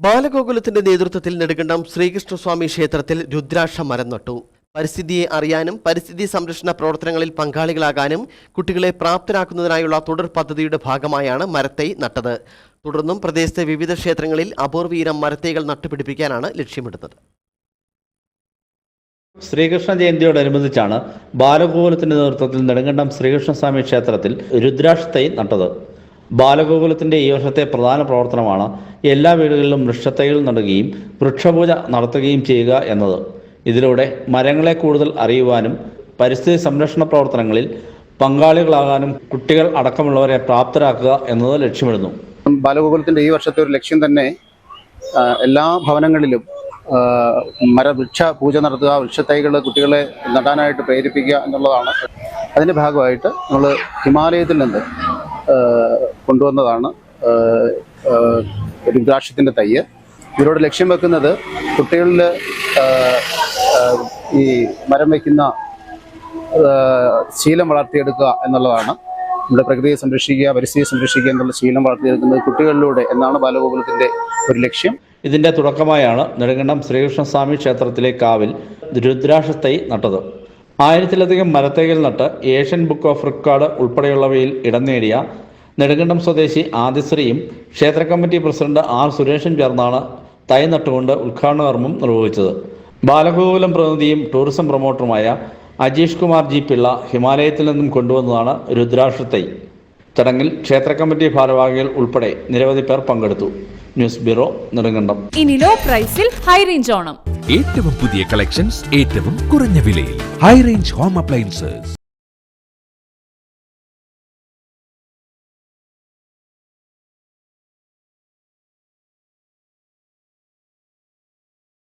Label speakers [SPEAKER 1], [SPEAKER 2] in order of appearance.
[SPEAKER 1] ബാലഗോകുലത്തിന്റെ നേതൃത്വത്തിൽ നെടുകണ്ടം ശ്രീകൃഷ്ണസ്വാമി ക്ഷേത്രത്തിൽ രുദ്രാക്ഷ മരം നട്ടു. പരിസ്ഥിതിയെ അറിയാനും പരിസ്ഥിതി സംരക്ഷണ പ്രവർത്തനങ്ങളിൽ പങ്കാളികളാകാനും കുട്ടികളെ പ്രാപ്തരാക്കുന്നതിനായുള്ള തുടർ പദ്ധതിയുടെ ഭാഗമായാണ് മരത്തൈ നട്ടത്. തുടർന്നും പ്രദേശത്തെ വിവിധ ക്ഷേത്രങ്ങളിൽ അപൂർവീരം മരത്തൈകൾ നട്ടുപിടിപ്പിക്കാനാണ് ലക്ഷ്യമിടുന്നത്.
[SPEAKER 2] ശ്രീകൃഷ്ണ ജയന്തിയോടനുബന്ധിച്ചാണ് ബാലഗോകുലത്തിന്റെ നേതൃത്വത്തിൽ നെടുങ്കണ്ടം ശ്രീകൃഷ്ണസ്വാമി ക്ഷേത്രത്തിൽ രുദ്രാക്ഷ തൈ നട്ടത്. ബാലഗോകുലത്തിന്റെ ഈ വർഷത്തെ പ്രധാന പ്രവർത്തനമാണ് എല്ലാ വീടുകളിലും വൃക്ഷത്തൈകൾ നടുകയും വൃക്ഷപൂജ നടത്തുകയും ചെയ്യുക എന്നത്. ഇതിലൂടെ മരങ്ങളെ കൂടുതൽ അറിയുവാനും പരിസ്ഥിതി സംരക്ഷണ പ്രവർത്തനങ്ങളിൽ പങ്കാളികളാകാനും കുട്ടികൾ അടക്കമുള്ളവരെ പ്രാപ്തരാക്കുക എന്നത് ലക്ഷ്യമിടുന്നു.
[SPEAKER 3] ബാലഗോകുലത്തിന്റെ ഈ വർഷത്തെ ഒരു ലക്ഷ്യം തന്നെ എല്ലാ ഭവനങ്ങളിലും മര മരവൃക്ഷ പൂജ നടത്തുക വൃക്ഷത്തൈകൾ കുട്ടികളെ നടാനായിട്ട് പ്രേരിപ്പിക്കുക എന്നുള്ളതാണ്. അതിന്റെ ഭാഗമായിട്ട് നമ്മൾ ഹിമാലയത്തിൽ നിന്ന് കൊണ്ടുവന്നതാണ് രുദ്രാക്ഷത്തിന്റെ തയ്യ്. ഇവരോട് ലക്ഷ്യം വെക്കുന്നത് കുട്ടികളിൽ ഈ മരം വയ്ക്കുന്ന ശീലം വളർത്തിയെടുക്കുക എന്നുള്ളതാണ്. നമ്മുടെ പ്രകൃതിയെ സംരക്ഷിക്കുക പരിസ്ഥിതിയെ സംരക്ഷിക്കുക എന്നുള്ള ശീലം വളർത്തിയെടുക്കുന്നത് കുട്ടികളിലൂടെ എന്നാണ് ബാലഗോകുലത്തിന്റെ ഒരു ലക്ഷ്യം.
[SPEAKER 2] ഇതിന്റെ തുടക്കമായാണ് നെടുങ്കണ്ടം ശ്രീകൃഷ്ണസ്വാമി ക്ഷേത്രത്തിലെ കാവിൽ രുദ്രാക്ഷത്തൈ നട്ടത്. ആയിരത്തിലധികം മരത്തൈകൾ നട്ട് ഏഷ്യൻ ബുക്ക് ഓഫ് റെക്കോർഡ് ഉൾപ്പെടെയുള്ളവയിൽ ഇടം നേടിയ നെടുങ്കണ്ടം സ്വദേശി ആദിശ്രീയും ക്ഷേത്ര കമ്മിറ്റി പ്രസിഡന്റ് ആർ സുരേഷും ചേർന്നാണ് തൈ നട്ടുകൊണ്ട് ഉദ്ഘാടന കർമ്മം നിർവഹിച്ചത്. ബാലഗോകുലം പ്രതിനിധിയും ടൂറിസം പ്രൊമോട്ടറുമായ അജീഷ് കുമാർ ജി പിള്ള ഹിമാലയത്തിൽ നിന്നും കൊണ്ടുവന്നതാണ് രുദ്രാക്ഷത്തൈ ചടങ്ങിൽ ക്ഷേത്ര കമ്മിറ്റി ഭാരവാഹികൾ ഉൾപ്പെടെ നിരവധി പേർ പങ്കെടുത്തു. News bureau Nedumkandam.
[SPEAKER 4] ഇനി ലോ പ്രൈസിൽ ഹൈ റേഞ്ച് ഓണം.
[SPEAKER 5] ഏറ്റവും പുതിയ കളക്ഷൻസ് ഏറ്റവും കുറഞ്ഞ വിലയിൽ. High range home appliances.